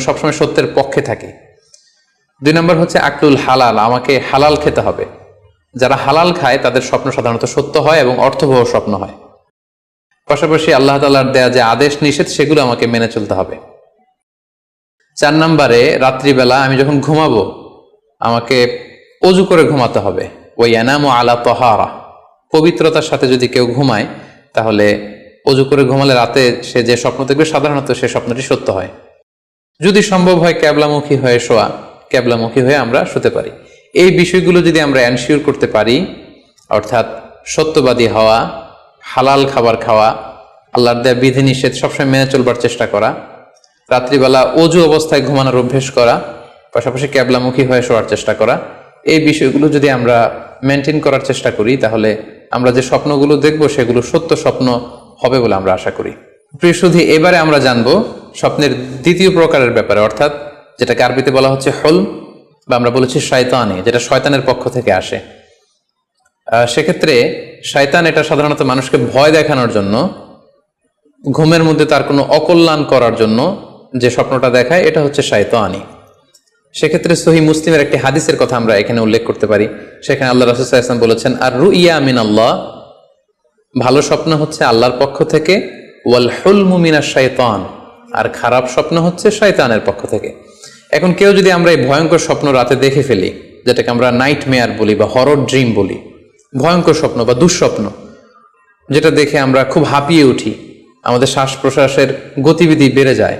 সবসময় সত্যের পক্ষে থাকি। দুই নম্বর হচ্ছে আকলুল হালাল, আমাকে হালাল খেতে হবে। যারা হালাল খায়, তাদের স্বপ্ন সাধারণত সত্য হয় এবং অর্থবহ স্বপ্ন হয়। পাশাপাশি আল্লাহ তালার দেয়া যে আদেশ নিষেধ, সেগুলো আমাকে মেনে চলতে হবে। চার নম্বরে, রাত্রিবেলা আমি যখন ঘুমাবো, আমাকে অজু করে ঘুমাতে হবে। ওই এনাম আলা তহারা। পবিত্রতার সাথে যদি কেউ ঘুমায়, তাহলে অজু করে ঘুমালে রাতে সে যে স্বপ্ন দেখবে, সাধারণত সে স্বপ্নটি সত্য হয়। যদি সম্ভব হয় ক্যাবলামুখী হয়ে শোয়া, ক্যাবলামুখী হয়ে আমরা শুতে পারি। এই বিষয়গুলো যদি আমরা অ্যানশিওর করতে পারি, অর্থাৎ সত্যবাদী হওয়া, হালাল খাবার খাওয়া, আল্লাহর দেয়া বিধিনিষেধ সবসময় মেনে চলবার চেষ্টা করা, রাত্রিবেলা অজু অবস্থায় ঘুমানোর অভ্যেস করা, পাশাপাশি ক্যাবলামুখী হয়ে শোয়ার চেষ্টা করা, এই বিষয়গুলো যদি আমরা মেনটেন করার চেষ্টা করি, তাহলে আমরা যে স্বপ্নগুলো দেখব, সেগুলো সত্য স্বপ্ন হবে বলে আমরা আশা করি। প্রিয় এবারে আমরা জানব স্বপ্নের দ্বিতীয় প্রকারের ব্যাপারে, অর্থাৎ যেটাকে আরবিতে বলা হচ্ছে হল বা আমরা বলেছি শয়তানি, যেটা শয়তানের পক্ষ থেকে আসে। সেক্ষেত্রে শয়তান এটা সাধারণত মানুষকে ভয় দেখানোর জন্য, ঘুমের মধ্যে তার কোনো অকল্যাণ করার জন্য যে স্বপ্নটা দেখায়, এটা হচ্ছে শায়তানি। সেক্ষেত্রে সহি মুসলিমের একটি হাদিসের কথা আমরা এখানে উল্লেখ করতে পারি। সেখানে আল্লাহ রাসুল ইসলাম বলেছেন আর রু ইয়া আমিন আল্লাহ ভালো স্বপ্ন হচ্ছে আল্লাহর পক্ষ থেকে ওয়াল হুল মুমিনা শায়তান আর খারাপ স্বপ্ন হচ্ছে শয়তানের পক্ষ থেকে। এখন কেউ যদি আমরা এই ভয়ঙ্কর স্বপ্ন রাতে দেখে ফেলি, যেটাকে আমরা নাইট মেয়ার বলি বা হরর ড্রিম বলি, ভয়ঙ্কর স্বপ্ন বা দুঃস্বপ্ন, যেটা দেখে আমরা খুব হাঁপিয়ে উঠি, আমাদের শ্বাস প্রশ্বাসের গতিবিধি বেড়ে যায়,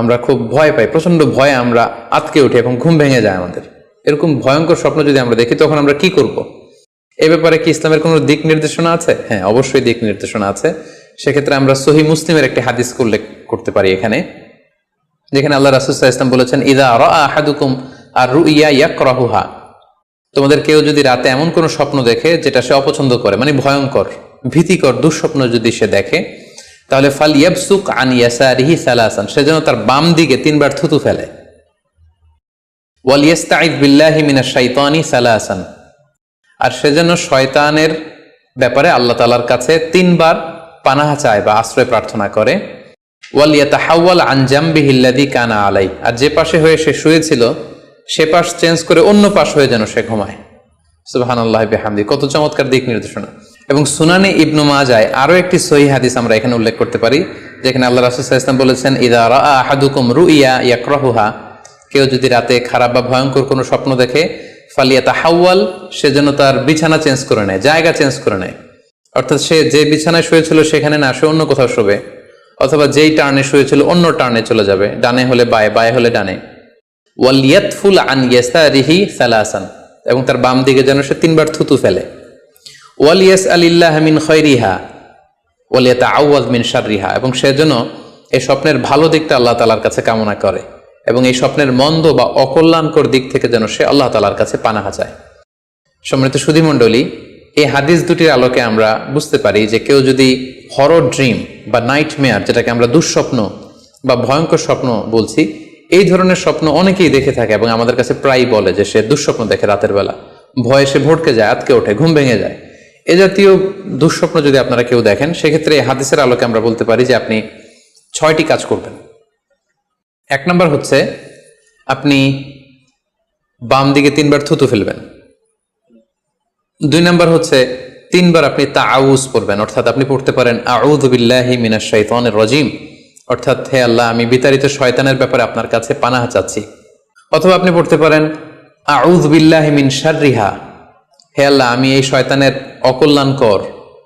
আমরা খুব ভয় পাই প্রচণ্ড ভয়ে আমরা আতকে উঠি এবং ঘুম ভেঙে যায় আমাদের। এরকম ভয়ঙ্কর স্বপ্ন যদি আমরা দেখি, তখন আমরা কি করব। এ ব্যাপারে কি ইসলামের কোনো দিক নির্দেশনা আছে? হ্যাঁ অবশ্যই দিক নির্দেশনা আছে। সেক্ষেত্রে আমরা সহি মুসলিমের একটি হাদিস উল্লেখ করতে পারি এখানে, যেখানে আল্লাহ রাসুসাহ ইসলাম বলেছেন, ইদা আহাদুকুম আর রু ইয়া ইয়াকরাহুহা। তোমাদের কেউ যদি রাতে এমন কোনো স্বপ্ন দেখে যেটা সে অপছন্দ করে মানে ভয়ঙ্কর, ভীতিকর, দুঃস্বপ্ন যদি সে দেখে, তাহলে ফাল ইয়াবসুক আন ইয়াসারিহি সালাসান, সে যেন তার বাম দিকে তিনবার থুতু ফেলে। ওয়াল ইয়াস্তাইদ বিল্লাহি মিনাশ শাইতানি সালাসান, আর সে যেন শয়তানের ব্যাপারে আল্লাহ তালার কাছে তিনবার পানাহা চায় বা আশ্রয় প্রার্থনা করে। ওয়াল ইয়াতাহাওয়াল আন জামবিহিল্লাদি কানা আলাই আর যে পাশে হয়ে সে শুয়েছিল, সে পাশ চেঞ্জ করে অন্য পাশ হয়ে যেন সে ঘুমায়। সুবাহান আল্লাহ বেহামদি, কত চমৎকার দিক নির্দেশনা। এবং সুনানে ইবনু মাজায় আরও একটি সহি হাদিস আমরা এখানে উল্লেখ করতে পারি, যেখানে আল্লাহ রাসুল ইসলাম বলেছেন, ইদা আহাদুকুম রু ইয়া ইয়াকরাহুহা কেউ যদি রাতে খারাপ বা ভয়ঙ্কর কোনো স্বপ্ন দেখে ফালিয়া তাহাওয়াল সে যেন তার বিছানা চেঞ্জ করে নেয়, জায়গা চেঞ্জ করে নেয়। অর্থাৎ সে যে বিছানায় শুয়েছিল সেখানে না সে অন্য কোথাও শোবে, অথবা যেই টার্নে শুয়েছিল অন্য টার্নে চলে যাবে, ডানে হলে বায়ে বায়ে হলে ডানে। ওয়ালিয়াতফুল আন ইয়াসারিহি সালাসান, এবং তার বাম দিকে যেন সে তিনবার থুতু ফেলে। ওয়ালিয়াস আলিল্লাহ মিন খৈরিহা ওয়ালিয়াতা আউয়াজ মিন শাররিহা, এবং সে যেন এই স্বপ্নের ভালো দিকটা আল্লাহ তালার কাছে কামনা করে, এবং এই স্বপ্নের মন্দ বা অকল্যাণকর দিক থেকে যেন সে আল্লাহ তালার কাছে পানাহা চায়। সম্মানিত সুধীমণ্ডলী এই হাদিস দুটির আলোকে আমরা বুঝতে পারি যে কেউ যদি হরর ড্রিম বা নাইট মেয়ার যেটাকে আমরা দুঃস্বপ্ন বা ভয়ঙ্কর স্বপ্ন বলছি, এই ধরনের স্বপ্ন অনেকেই দেখে থাকে এবং আমাদের কাছে প্রায় বলে যে সে দুঃস্বপ্ন দেখে রাতের বেলা। ভয়ে সে ভটকে যায়, আতকে ওঠে, ঘুম ভেঙে যায়। এ জাতীয় দুঃস্বপ্ন যদি আপনারা কেউ দেখেন, সেক্ষেত্রে এই হাদিসের আলোকে আমরা বলতে পারি যে আপনি ছয়টি কাজ করবেন। এক নম্বর হচ্ছে, আপনি বাম দিকে তিনবার থুতু ফেলবেন। দুই নাম্বার হচ্ছে, তিনবার আপনি তাউজ পড়বেন। অর্থাৎ আপনি পড়তে পারেন আউদ বিল্লাহি মিনাশ শাইতানির রাজিম। অর্থাৎ, হে আল্লাহ, আমি বিতাড়িত শয়তানের ব্যাপারে আপনার কাছে পানাহা চাচ্ছি। অথবা আপনি পড়তে পারেন আউদ বিল্লাহি মিন শাররিহা। হে আল্লাহ, আমি এই শয়তানের অকল্যাণকর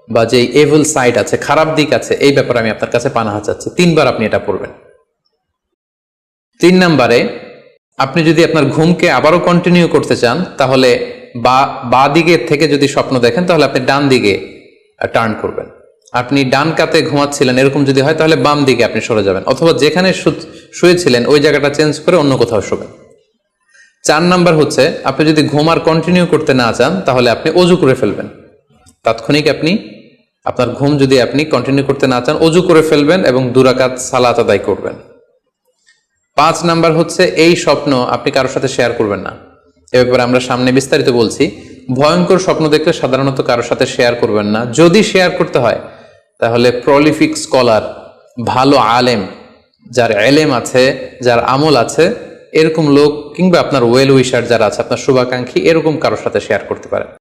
বা যে এভেল সাইড আছে, খারাপ দিক আছে, এই ব্যাপারে আমি আপনার কাছে পানাহা চাচ্ছি। তিনবার আপনি এটা পড়বেন। তিন নাম্বারে, আপনি যদি আপনার ঘুমকে আবারও কন্টিনিউ করতে চান, তাহলে বা দিকে থেকে যদি স্বপ্ন দেখেন, তাহলে আপনি ডান দিকে টার্ন করবেন। আপনি ডান কাতে ঘুমাচ্ছিলেন, এরকম যদি হয়, তাহলে বাম দিকে আপনি সরে যাবেন। অথবা যেখানে শুয়েছিলেন, ওই জায়গাটা চেঞ্জ করে অন্য কোথাও শোবেন। চার নাম্বার হচ্ছে, আপনি যদি ঘুম আর কন্টিনিউ করতে না চান, তাহলে আপনি অজু করে ফেলবেন। তাৎক্ষণিক আপনি, আপনার ঘুম যদি আপনি কন্টিনিউ করতে না চান, অজু করে ফেলবেন এবং দুরাকাত সালাত আদায় করবেন। পাঁচ নাম্বার হচ্ছে, এই স্বপ্ন আপনি কারোর সাথে শেয়ার করবেন না। এ ব্যাপারে আমরা সামনে বিস্তারিত বলছি, ভয়ঙ্কর স্বপ্ন দেখলে সাধারণত কারোর সাথে শেয়ার করবেন না। যদি শেয়ার করতে হয়, তাহলে প্রলিফিক স্কলার ভালো আলেম, যার এলেম আছে, যার আমল আছে, এরকম লোক কিংবা আপনার ওয়েল উইশার যারা আছে, আপনার শুভাকাঙ্ক্ষী, এরকম কারোর সাথে শেয়ার করতে পারেন।